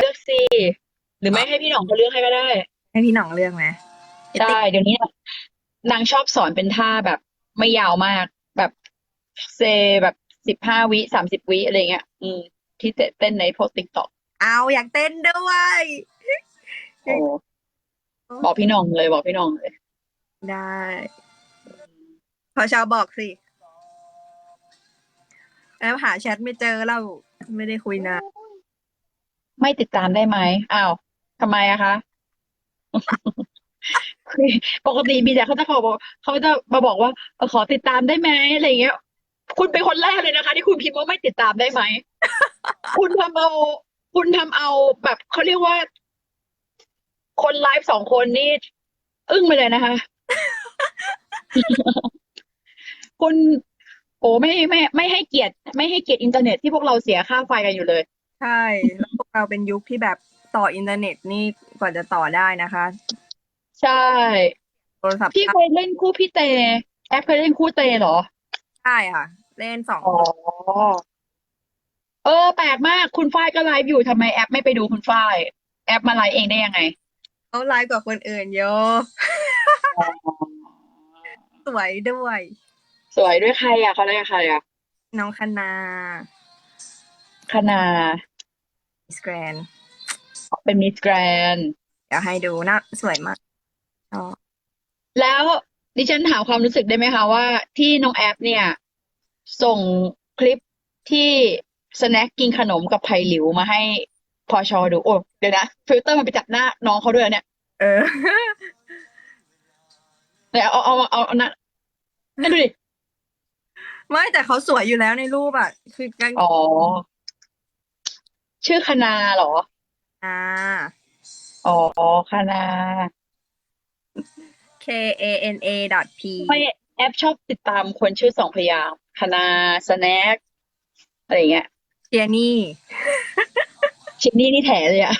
เลือกสิหรือไม่ให้พี่หน่องเขาเลือกให้ก็ได้ ให้พี่หน่องเลือกไหมได้ เดี๋ยวนี้นางชอบสอนเป็นท่าแบบไม่ยาวมาก แบบเซแบบสิบห้าวิสามสิบวิอะไรเงี้ย อืม ที่เต้นในโพสติ๊กต็อกเอาอยากเต้นด้วยโอ้บอกพี่หน่องเลยบอกพี่หน่องเลย ได้ พอชาวบอกสิแล้วหาแชทไม่เจอเราไม่ได้คุยนาน ไม่ติดตามได้ไหมอ้าวทำไมอะคะ คือปกติมีแต่เขาจะขอบอกเขาจะมาบอกว่าเออขอติดตามได้ไหมอะไรเงี้ย คุณเป็นคนแรกเลยนะคะ ที่คุณพิมพ์ว่าไม่ติดตามได้ไหม คุณทำเอา คุณทำเอาแบบเขาเรียกว่า คนไลฟ์สองคนนี่อึ้งไปเลยนะคะ คุณโอ้ไม่ไม่ไม่ให้เกียรติ ไม่ให้เกียรติอินเทอร์เน็ตที่พวกเราเสียค่าไฟกันอยู่เลย ใช่แล้วพวกเราเป็นยุคที่แบบต่ออินเทอร์เน็ตนี่กว่าจะต่อได้นะคะ ใช่ โทรศัพท์พี่เคยเล่นคู่พี่เต แอปเคยเล่นคู่เตเหรอ ใช่ค่ะ เล่นสองอ๋อ เออ แปลกมากคุณฝ้ายก็ไลฟ์อยู่ทำไมแอปไม่ไปดูคุณฝ้าย แอปมาไลฟ์เองได้ยังไง เขาไลฟ์กว่าคนอื่นเยอะสวยด้วย สวยด้วยใครอะเขาเรียกใครอะน้องคณาคณา สแกรนเป็นมิสแกรนเดี๋ยวให้ดูน่าสวยมากอ๋อแล้วดิฉันถามความรู้สึกได้ไหมคะว่าที่น้องแอปเนี่ย ส่งคลิปที่สแน็คกินขนมกับไผ่หลิวมาให้พอชอดู โอ้เดี๋ยวนะฟิลเตอร์มันไปจับหน้าน้องเขาด้วยเนี่ยเออเดี๋ยวเอาเอาเอาเอานะให้ดูดิ ไม่แต่เขาสวยอยู่แล้วในรูปอะ คือกันอ๋อ ชื่อคณาเหรอ อ่า อ๋อคณา K A N A dot P ไม่แอปชอบติดตามคนชื่อสองพยางค์คณาสแน็คอะไรอย่างเงี้ยเทียนี่ ชินนี่นี่แถเลยอะ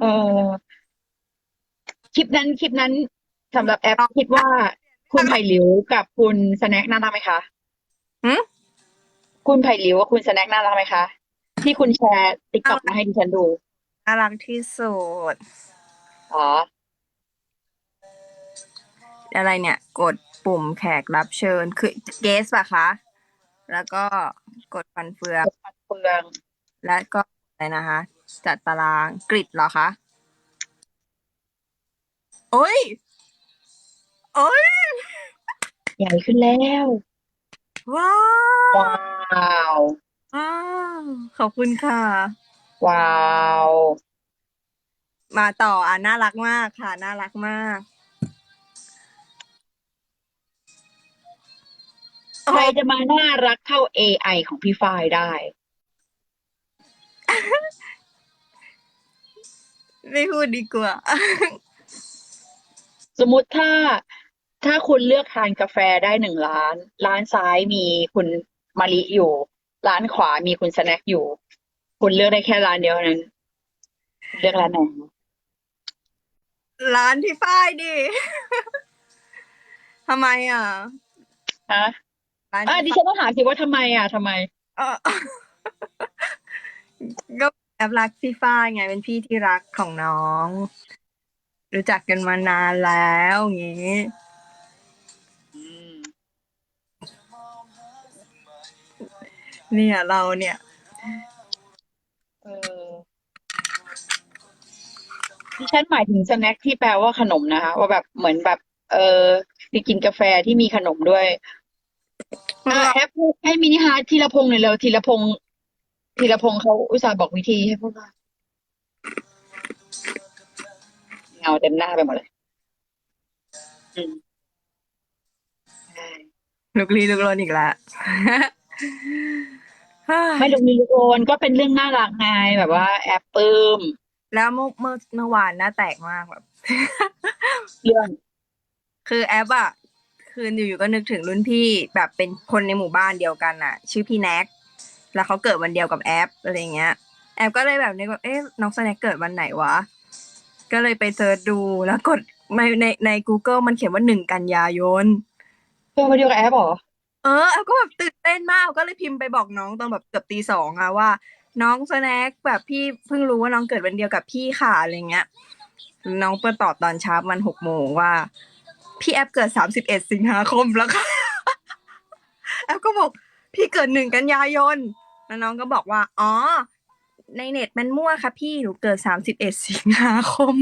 เออคลิปนั้นคลิปนั้นสำหรับแอปคิดว่าคุณไผ่หลิวกับคุณสแน็คน่ารักไหมคะ หืม คุณไผ่หลิวกับคุณสแน็คน่ารักไหมคะ ที่คุณแชร์ติ๊กต็อกมาให้ดิฉันดู น่ารักที่สุด อ๋อ อะไรเนี่ย กดปุ่มแขกรับเชิญ คือเกสป่ะคะ แล้วก็กดฟันเฟือง เฟืองและก็อะไรนะคะ จัดตารางกริดเหรอคะ โอ้ย โอ้ย ใหญ่ขึ้นแล้ว ว้าว ว้าว ว้าว ขอบคุณค่ะ ว้าว มาต่ออะน่ารักมากค่ะ น่ารักมาก ใครจะมาน่ารักเท่า AI ของพี่ฝ้ายได้ ไม่พูดดีกว่า สมมุติถ้า ถ้าคุณเลือกทานกาแฟได้หนึ่งร้าน ร้านซ้ายมีคุณมาริอยู่ ร้านขวามีคุณสแน็คอยู่ คุณเลือกได้แค่ร้านเดียวเท่านั้น เลือกร้านไหนร้านพี่ฝ้ายดิทำไมอะฮะร้านอะดิพี่ฉันต้องถามสิว่าทำไมอะทำไม เออก็แอบรักพี่ฝ้ายไงเป็นพี่ที่รักของน้อง รู้จักกันมานานแล้วอย่างงี้ เนี่ยเราเนี่ย เออดิฉันหมายถึงสแน็คที่แปลว่าขนมนะคะ ว่าแบบเหมือนแบบ เออไปกินกาแฟที่มีขนมด้วยอะแอปให้มินิฮาร์ทธีรพงษ์หน่อยเร็วธีรพงษ์ธีรพงษ์เขาอุตส่าห์บอกวิธีให้พวกเราเงาเต็มหน้าไปหมดเลยอืมใช่ลุกลี้ลุกลนอีกแล้วไม่ลงมีลูกโอนก็เป็นเรื่องน่ารักไงแบบว่าแอปปลื้มแล้วเมื่อเมื่อเมื่อวานหน้าแตกมากแบบ เรื่อง คือแอปอะคืออยู่ๆก็นึกถึงรุ่นพี่แบบเป็นคนในหมู่บ้านเดียวกันอะชื่อพี่แน็กแล้วเขาเกิดวันเดียวกับแอปอะไรเงี้ย แอปก็เลยแบบนึกว่าเอ๊ะน้องสแน็คเกิดวันไหนวะ ก็เลยไปเซิร์ชดูแล้วกดในในใน Google มันเขียนว่าหนึ่งกันยายนเพื่อนมาเดียวกับแอปเหรอเออแอปก็แบบตื่น เต้นมากก็เลยพิมพ์ไปบอกน้องตอนแบบเกือบตีสองอะว่า น้องสแน็คแบบพี่เพิ่งรู้ว่าน้องเกิดวันเดียวกับพี่ค่ะอะไรเงี้ย น้องเปิดตอบตอนเช้าวันหกโมงว่า พี่แอปเกิดสามสิบเอ็ดสิงหาคมแล้วค่ะแอปก็บอกพี่เกิดหนึ่งกันยายนแล้วน้องก็บอกว่า อ๋อ ในเน็ตมันมั่วค่ะพี่หนูเกิดสามสิบเอ็ดสิงหาคม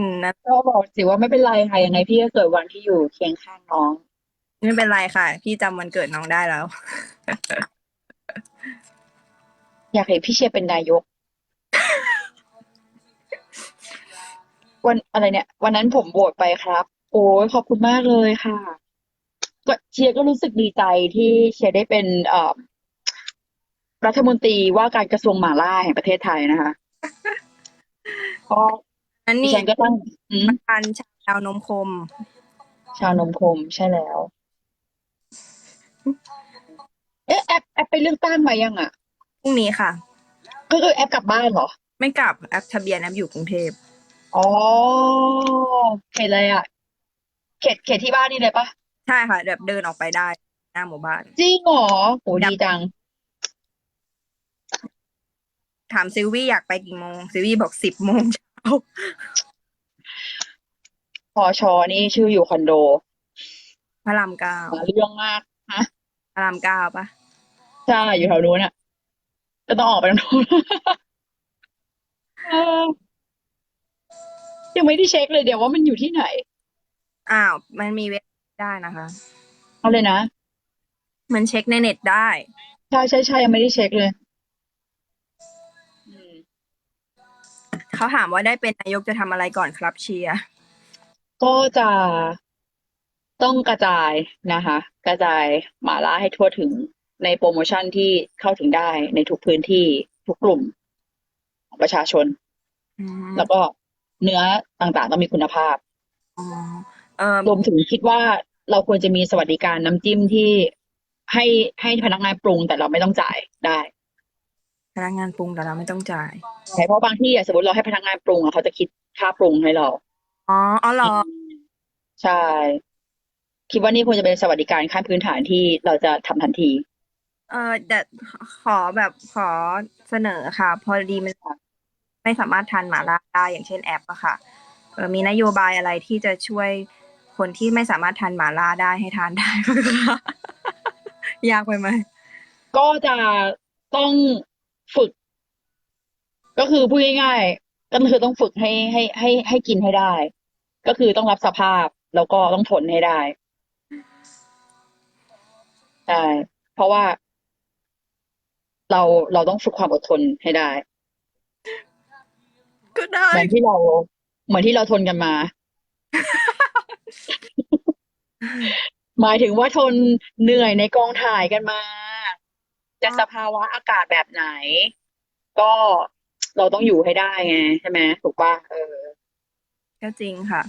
อืมนะก็บอกสิว่าไม่เป็นไรค่ะยังไงพี่ก็เกิดวันที่อยู่เคียงข้างน้อง ไม่เป็นไรค่ะ พี่จำวันเกิดน้องได้แล้ว อยากเห็นพี่เชียร์เป็นนายก วันอะไรเนี่ย วันนั้นผมโหวตไปครับ โอ้ยขอบคุณมากเลยค่ะก็เชียร์ก็รู้สึกดีใจที่เชียร์ได้เป็นเอ่อรัฐมนตรีว่าการกระทรวงหม่าล่าแห่งประเทศไทยนะคะก็ นั่นดินี่ฉันก็ตั้งอืมพันชาวนมคม ชาวนมคมใช่แล้ว เอ๊ะแอปแอปไปเลือกตั้งมายังอะ พรุ่งนี้ค่ะ ก็คือแอปกลับบ้านเหรอ ไม่กลับแอปทะเบียนแอปอยู่กรุงเทพอ๋อเขตอะไรอะ เขตเขตที่บ้านนี่เลยปะใช่ค่ะแบบเดินออกไปได้ หน้าหมู่บ้าน จริงเหรอโหดีจัง ถามซิลวี่อยากไปกี่โมงซิลวี่บอกสิบโมงเช้า พอชอนี่ชื่ออยู่คอนโดพระรามเก้าหาเรื่องมากฮะพระรามเก้าปะใช่อยู่แถวนู้นอะก็ต้องออกไปทางนู้นเออยังไม่ได้เช็คเลยเดี๋ยวว่ามันอยู่ที่ไหน อ้าว มันมีเว็บได้นะคะ เอาเลยนะ มันเช็คในเน็ตได้ ใช่ใช่ใช่ยังไม่ได้เช็คเลย เขาถามว่าได้เป็นนายกจะทำอะไรก่อนครับเชียร์ก็จะต้องกระจายนะคะ กระจายหมาล่าให้ทั่วถึงในโปรโมชั่นที่เข้าถึงได้ในทุกพื้นที่ทุกกลุ่มของประชาชน อืมแล้วก็เนื้อต่างๆต้องมีคุณภาพ อ๋อเออรวมถึงคิดว่าเราควรจะมีสวัสดิการน้ำจิ้มที่ให้ให้พนักงานปรุงแต่เราไม่ต้องจ่ายได้พ นักงานปรุงแต่เราไม่ต้องจ่าย ใช่เพราะบางที่อะสมมติเราให้พนักงานปรุงอะเขาจะคิดค่าปรุงให้เราอ๋อ อ๋อเหรอใช่ คิดว่านี่ควรจะเป็นสวัสดิการขั้นพื้นฐานที่เราจะทำทันที เออแต่ขอแบบขอเสนอค่ะ พอดีมันไม่สามารถทานหมาล่าได้อย่างเช่นแอปอะค่ะเออมีนโยบายอะไรที่จะช่วยคนที่ไม่สามารถทานหมาล่าได้ให้ทานได้บ้างคะ ยากไปไหมก็จะต้อง ฝึก ก็คือพูดง่ายๆก็คือต้องฝึกให้ให้ให้ให้กินให้ได้ ก็คือต้องรับสภาพแล้วก็ต้องทนให้ได้ใช่เพราะว่า เราเราต้องฝึกความอดทนให้ได้ ก็ได้ เหมือนที่เรา เหมือนที่เราทนกันมา หมายถึงว่าทนเหนื่อยในกองถ่ายกันมา จะสภาวะอากาศแบบไหน ก็เราต้องอยู่ให้ได้ไงใช่ไหมถูกป่ะเออ ก็จริงค่ะ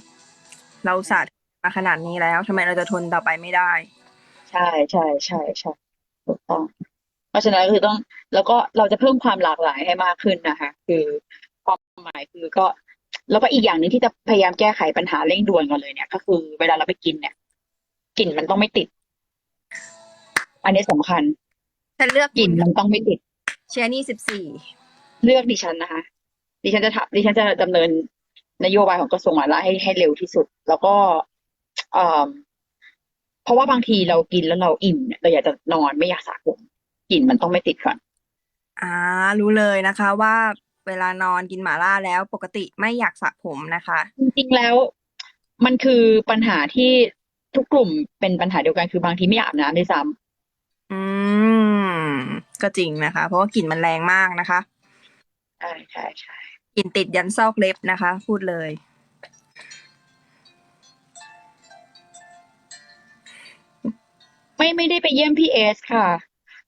เราอุตสาห์มาขนาดนี้แล้วทำไมเราจะทนต่อไปไม่ได้ ใช่ใช่ใช่ใช่ถูกต้องเพราะฉะนั้นก็คือต้อง แล้วก็เราจะเพิ่มความหลากหลายให้มากขึ้นนะคะ คือความหมายคือก็ แล้วก็อีกอย่างหนึ่งที่จะพยายามแก้ไขปัญหาเร่งด่วนก่อนเลยเนี่ย ก็คือเวลาเราไปกินเนี่ยกลิ่นมันต้องไม่ติด อันนี้สำคัญ ฉันเลือกกลิ่นมันต้องไม่ติด เชียร์นี่สิบสี่เลือกดิฉันนะคะ ดิฉันจะทำดิฉันจะดำเนินนโยบายของกระทรวงมหาดไทยให้ให้เร็วที่สุด แล้วก็เอ่อเพราะว่าบางทีเรากินแล้วเราอิ่มเนี่ยเราอยากจะนอนไม่อยากสระผมกลิ่นมันต้องไม่ติดก่อน อ่ารู้เลยนะคะว่าเวลานอนกินหมาล่าแล้วปกติไม่อยากสระผมนะคะ จริงๆแล้วมันคือปัญหาที่ทุกกลุ่มเป็นปัญหาเดียวกันคือบางทีไม่อยากอาบน้ำด้วยซ้ อืม ก็จริงนะคะ เพราะว่ากลิ่นมันแรงมากนะคะำใช่ใช่ใช่กลิ่นติดยันซอกเล็บนะคะ พูดเลย ไม่ไม่ได้ไปเยี่ยมพี่เอสค่ะ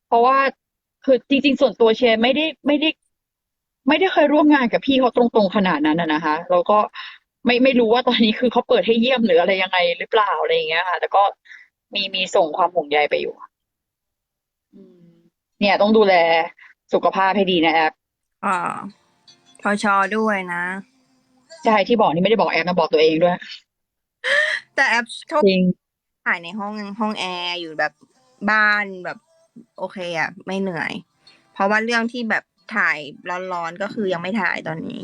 เพราะว่าคือจริง ๆ ส่วนตัวเชียร์ไม่ได้ไม่ได้ ไม่ได้เคยร่วมงานกับพี่เขาตรงๆขนาดนั้นนะนะคะแล้วก็ไม่ไม่รู้ว่าตอนนี้คือเขาเปิดให้เยี่ยมหรืออะไรยังไงหรือเปล่าอะไรอย่างเงี้ยค่ะ แต่ก็มีมีส่งความห่วงใยไปอยู่อืม เนี่ยต้องดูแลสุขภาพให้ดีนะแอปอ่าพอชอด้วยนะ ใช่ที่บอกนี่ไม่ได้บอกแอปนะบอกตัวเองด้วย แต่แอปโชคจริงถ่ายในห้องห้องแอร์อยู่แบบบ้านแบบ โอเคอะไม่เหนื่อย เพราะว่าเรื่องที่แบบถ่ายร้อนๆก็คือยังไม่ถ่ายตอนนี้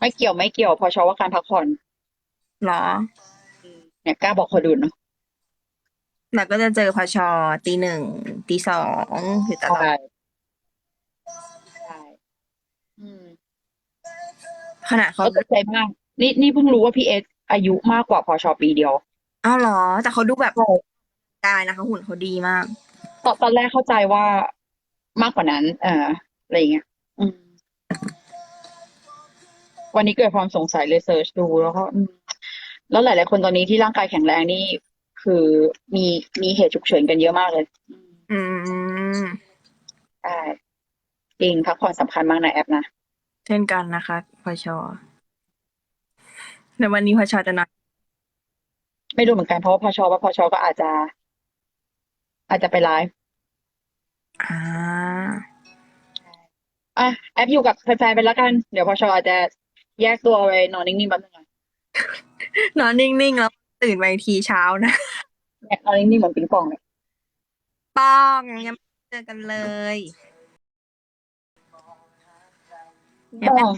ไม่เกี่ยวไม่เกี่ยว พอชอว่าการพักผ่อนหรอ เนี่ยกล้าบอกคนอื่นเนาะ แล้วก็จะเจอพอชอตีหนึ่งตีสองอยู่ตลอดใช่ใช่อืมขณะเขาเขาตกใจมากนี่นี่เพิ่งรู้ว่าพี่เอสอายุมากกว่าพอชอปีเดียว อ้าวเหรอ แต่เขาดูแบบใช่กายนะคะ หุ่นเขาดีมาก ตอนตอนแรกเข้าใจว่ามากกว่านั้น เอออะไรอย่างเงี้ยอืม วันนี้เกิดความสงสัยเลยเซิร์ชดูแล้วก็อืมแล้วหลาย ๆ คนตอนนี้ที่ร่างกายแข็งแรงนี่ คือมีมีเหตุฉุกเฉินกันเยอะมากเลยอืมอืมใช่จริงพักผ่อนสำคัญมากนะแอปนะ เช่นกันนะคะพอชอแต่วันนี้พอชอจะนอนไม่รู้เหมือนกันเพราะว่าพอชอว่าพอชอก็อาจจะ อาจจะไปไลฟ์อ่า อะแอปอยู่กับแฟนๆไปแล้วกัน เดี๋ยวพอชออาจจะแยกตัวไปนอนนิ่งๆแป๊บนึงนะนอนนิ่งๆแล้วตื่นมาอีกทีเช้านะ เนี่ยนอนนิ่งๆเหมือนปิงปองเลยป้องยังไม่เจอกันเลยปิงปอง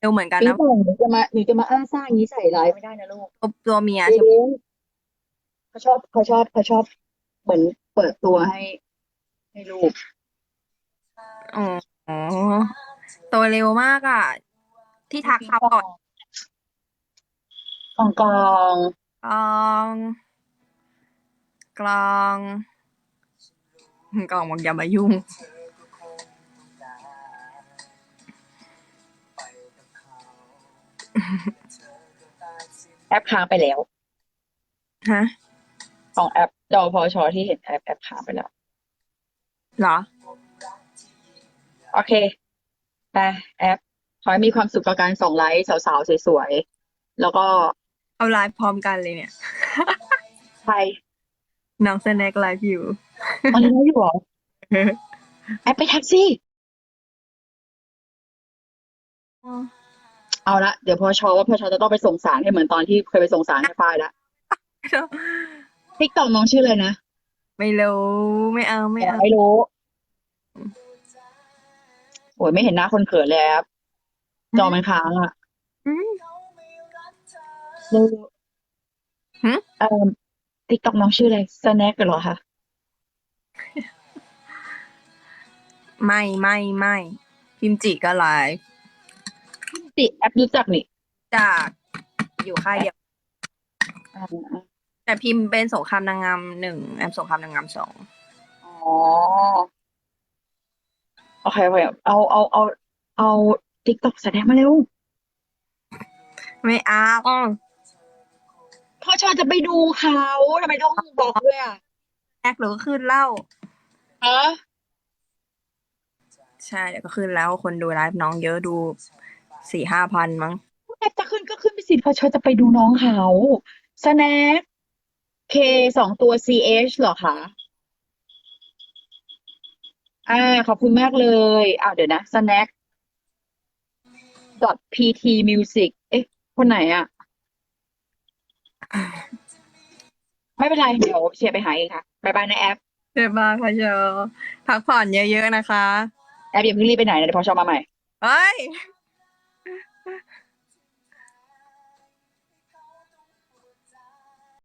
เร็วเหมือนกันปิงนะปองหนูจะมาหนูจะมาอ้าซ่าอย่างนี้ใส่ร้ายไม่ได้นะลูกตัวเมียเอใช่ไหมงเขาชอบเขาชอบเขาชอบ เหมือนเปิดตัวให้ ให้ลูกอ๋อโตเร็วมากอะ ที่ทักเขาก่อน กองกองกลอง กลองกลองบอกอย่ามายุ่งแอปค้างไปแล้ว ฮะ ของแอปจอพอชอที่เห็นแอปแอปค้างไปแล้ว เหรอ โอเคไปแอป ขอให้มีความสุขกับการส่งไลค์สาวๆ สวยๆ แล้วก็ เอาไลฟ์พร้อมกันเลยเนี่ยใคร น้องสแน็คไลฟ์อยู่ตอนนี้ไม่อยู่เหรอแอปไปแท็กซี่ เอาละเดี๋ยวพอชอว่าพอชอจะต้องไปส่งสารให้เหมือนตอนที่เคยไปส่งสารให้ฝ้ายละทิกตอกน้องชื่ออะไรนะไม่รู้ไม่เอาไม่เอาไม่รู้โอ้ยไม่เห็นหน้าคนเขินเลยแอปจอมันค้างอะอืม เร็วหึเอ่อ ทิกตอกน้องชื่ออะไรสแน็คเหรอคะไม่ไม่ไม่พิมจิก็ไลฟ์ติแอปรู้จักนี่จากอยู่ค่ายเดียว อ่าแต่พิมพ์เป็นสงครามนางงามหนึ่งแอมสงครามนางงามสองอ๋อโอเคโอเคเอาเอาเอาเอาทิกตอกแสดงมาเร็วไม่เอา พ่อชอนจะไปดูเขาทำไมต้องบอกด้วยอะแอคหรือก็ขึ้นเล่า ฮะใช่เดี๋ยวก็ขึ้นแล้วคนดูไลฟ์น้องเยอะดูสี่ห้าพันมั้ง แอปจะขึ้นก็ขึ้นไปสิพ่อชอนจะไปดูน้องเขาสแน็คเคสองตัว CH เหรอคะอ่าขอบคุณมากเลยอ้าวเดี๋ยวนะ snack dot pt music เอ๊ะ คนไหนอะ ไม่เป็นไรเดี๋ยวเชียร์ไปหาเองค่ะบายบายนะแอปเจ็บมากค่ะเชอพักผ่อนเยอะๆนะคะ แอปอย่าเพิ่งรีบไปไหนนะเดี๋ยวพอชอมาใหม่ เฮ้ย